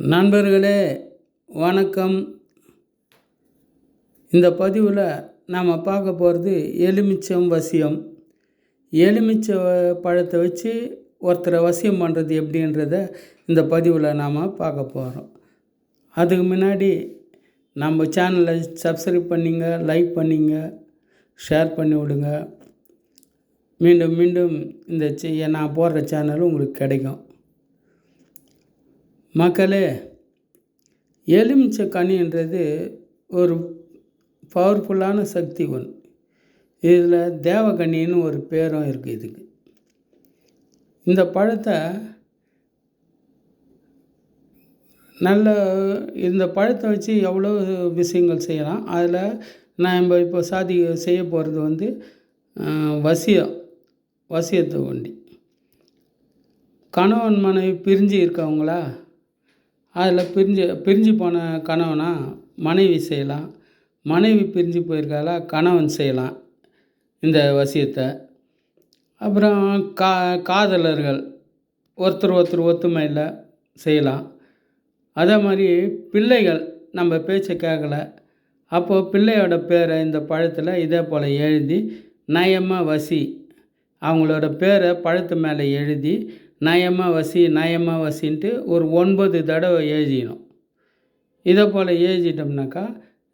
நண்பர்களே வணக்கம். இந்த பதிவில் நாம் பார்க்க போகிறது எலுமிச்சம் வசியம். எலுமிச்ச பழத்தை வச்சு ஒருத்தரை வசியம் பண்ணுறது எப்படின்றத இந்த பதிவில் நாம் பார்க்க போகிறோம் அதுக்கு முன்னாடி நம்ம சேனலை சப்ஸ்கிரைப் பண்ணிங்க லைக் பண்ணிங்க ஷேர் பண்ணி விடுங்க. மீண்டும் மீண்டும் இந்த நான் போடுற சேனல் உங்களுக்கு கிடைக்கும். மக்களே எலுமிச்சை கனின்றது ஒரு பவர்ஃபுல்லான சக்தி ஒன்று இதில் தேவகனின்னு ஒரு பேரும் இருக்குது இதுக்கு. இந்த பழத்தை நல்ல இந்த பழத்தை வச்சு எவ்வளோ விஷயங்கள் செய்யலாம். அதில் நான் நம்ம இப்போ சாதி செய்ய போகிறது வந்து வசியம் வசியத்தை ஒண்டி கணவன் மனைவி பிரிஞ்சு இருக்கவங்களா? அதில் பிரிஞ்சு பிரிஞ்சு போன கணவனா? மனைவி செய்யலாம். மனைவி பிரிஞ்சு போயிருக்காளா? கணவன் செய்யலாம் இந்த வசியத்தை. அப்புறம் கா காதலர்கள். ஒருத்தர் ஒருத்தர் ஒத்துமையில் செய்யலாம். அதே மாதிரி பிள்ளைகள் நம்ம பேச்சை கேட்கல. அப்போது பிள்ளையோட பேரை இந்த பழத்தில் இதே போல் எழுதி நயமாக வசி. அவங்களோட பேரை பழத்து மேலே எழுதி நயமாக வசி நயமாக வசின்ட்டு ஒரு ஒன்பது தடவை எழுதிக்கணும். இதை போல் எழுதிட்டோம்னாக்கா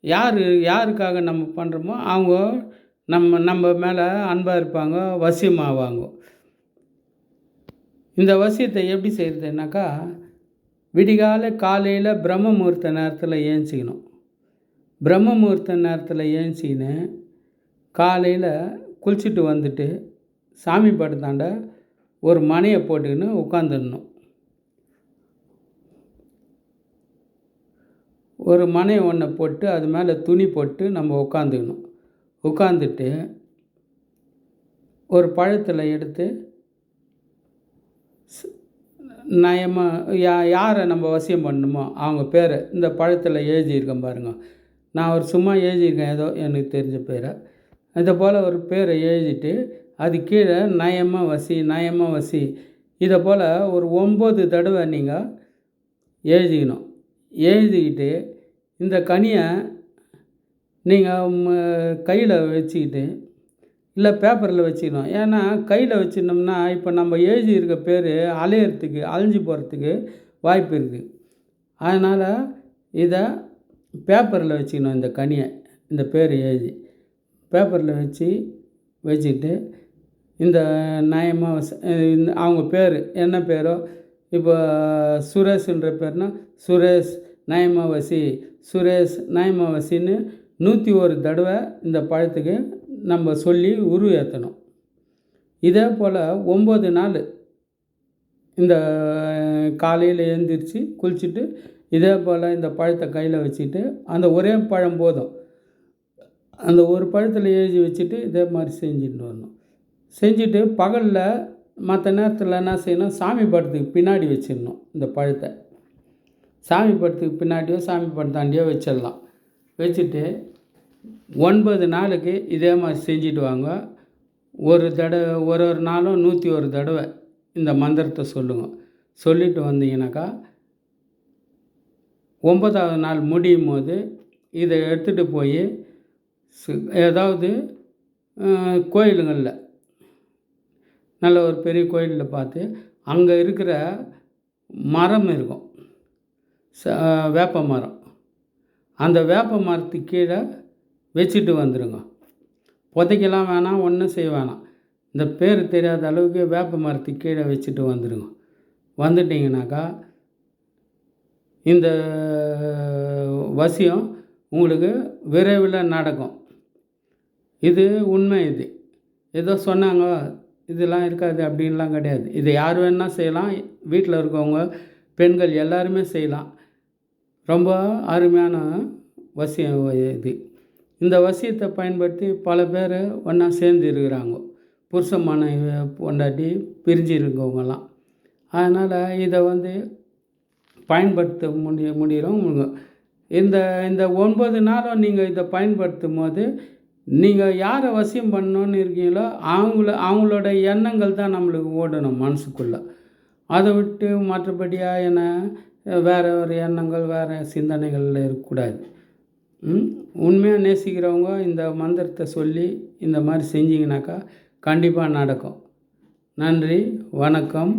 யார் யாருக்காக நம்ம பண்ணுறோமோ அவங்க நம்ம நம்ம மேலே அன்பாக இருப்பாங்க வசியமாவாங்க. இந்த வசியத்தை எப்படி செய்கிறதுனாக்கா விடிகால காலையில் பிரம்ம முகூர்த்த நேரத்தில் ஏஞ்சிக்கணும் பிரம்ம முகூர்த்த நேரத்தில் ஏஞ்சிக்கின்னு காலையில் குளிச்சுட்டு வந்துட்டு சாமி படத்தாண்ட ஒரு மனையை போட்டுக்கின்னு உட்காந்துடணும். ஒரு மனை ஒன்றை போட்டு அது மேலே துணி போட்டு நம்ம உட்காந்துக்கணும். உட்காந்துட்டு ஒரு பழத்தில் எடுத்து நயமாக யா யாரை நம்ம வசியம் பண்ணணுமோ அவங்க பேரை இந்த பழத்தில் எழுதியிருக்கேன் பாருங்கள் நான் ஒரு சும்மா எழுதியிருக்கேன் ஏதோ எனக்கு தெரிஞ்ச பேரை. இதை போல் ஒரு பேரை எழுதிட்டு அது கீழே நயமாக வசி நயமாக வசி இதை போல் ஒரு ஒம்பது தடவை நீங்கள் எழுதிக்கணும். எழுதிக்கிட்டு இந்த கனியை நீங்கள் கையில் வச்சுக்கிட்டு இல்லை பேப்பரில் வச்சுக்கணும். ஏன்னா கையில் வச்சிருந்தோம்னா இப்போ நம்ம எழுதியிருக்க பேர் அலையிறதுக்கு அலைஞ்சு போகிறதுக்கு வாய்ப்பு இருக்குது அதனால் இதை பேப்பரில் வச்சுக்கணும் இந்த கனியை இந்த பேர் எழுதி. பேப்பரில் வச்சு வச்சுக்கிட்டு இந்த நயமாக இந்த அவங்க பேர் என்ன பேரோ? இப்போ சுரேஷ்ன்ற பேர்னா சுரேஷ் நயமாவசி சுரேஷ் நயமாவசின்னு நூற்றி ஒரு தடவை இந்த பழத்துக்கு நம்ம சொல்லி உரு ஏற்றணும் இதே போல் ஒம்பது நாள் இந்த காலையில் எழுந்திரிச்சு குளிச்சுட்டு இதே போல் இந்த பழத்தை கையில் வச்சுட்டு அந்த ஒரே பழம் போதும். அந்த ஒரு பழத்தில் எழுதி வச்சுட்டு இதே மாதிரி செஞ்சுட்டு வரணும். செஞ்சுட்டு பகலில் மற்ற நேரத்தில் என்ன செய்யணும்? சாமி படத்துக்கு பின்னாடி வச்சிடணும் இந்த பழத்தை. சாமி படத்துக்கு பின்னாடியோ சாமி படத்தாண்டியோ வச்சிடலாம். வச்சுட்டு ஒன்பது நாளுக்கு இதே மாதிரி செஞ்சுட்டு வாங்க. ஒரு தடவை ஒரு ஒரு நாளும் நூற்றி ஒரு தடவை இந்த மந்திரத்தை சொல்லுங்க. சொல்லிட்டு வந்தீங்கன்னாக்கா ஒன்பதாவது நாள் முடியும் போது இதை எடுத்துகிட்டு போய் சு- ஏதாவது கோயிலுங்களில் நல்ல ஒரு பெரிய கோயிலில் பார்த்து அங்கே இருக்கிற மரம் இருக்கும். ச- வேப்ப மரம். அந்த வேப்ப மரத்துக்கு கீழே வச்சுட்டு வந்துடுங்க புதைக்கலாம் வேணாம் ஒன்றும் செய்ய வேணாம். இந்த பேர் தெரியாத அளவுக்கு வேப்ப மரத்துக்கு கீழே வச்சுட்டு வந்துடுங்க வந்துட்டிங்கனாக்கா இந்த வசியம் உங்களுக்கு விரைவில் நடக்கும். இது உண்மை இது. ஏதோ சொன்னாங்க இதெல்லாம் இருக்காது அப்படின்லாம் கிடையாது. இதை யார் வேணால் செய்யலாம். வீட்டில் இருக்கவங்க பெண்கள் எல்லாருமே செய்யலாம். ரொம்ப அருமையான வசியம் இது. இந்த வசியத்தை பயன்படுத்தி பல பேர் ஒன்றா சேர்ந்து இருக்கிறாங்க. புருஷ மனைவி பொண்டாட்டி பிரிஞ்சு இருக்கவங்கலாம். அதனால் இதை வந்து பயன்படுத்த முடிய முடிகிறவங்க இந்த இந்த ஒன்பது நாளும் நீங்கள் இதை பயன்படுத்தும் போது நீங்கள் யாரை வசியம் பண்ணணுன்னு இருக்கீங்களோ அவங்கள அவங்களோட எண்ணங்கள் தான் நம்மளுக்கு ஓடணும் மனசுக்குள்ளே. அதை விட்டு மற்றபடியாக என்ன வேறு ஒரு எண்ணங்கள் வேறு சிந்தனைகளில் இருக்கக்கூடாது. உண்மையாக நேசிக்கிறவங்க இந்த மந்திரத்தை சொல்லி இந்த மாதிரி செஞ்சிங்கனாக்கா கண்டிப்பாக நடக்கும். நன்றி வணக்கம்.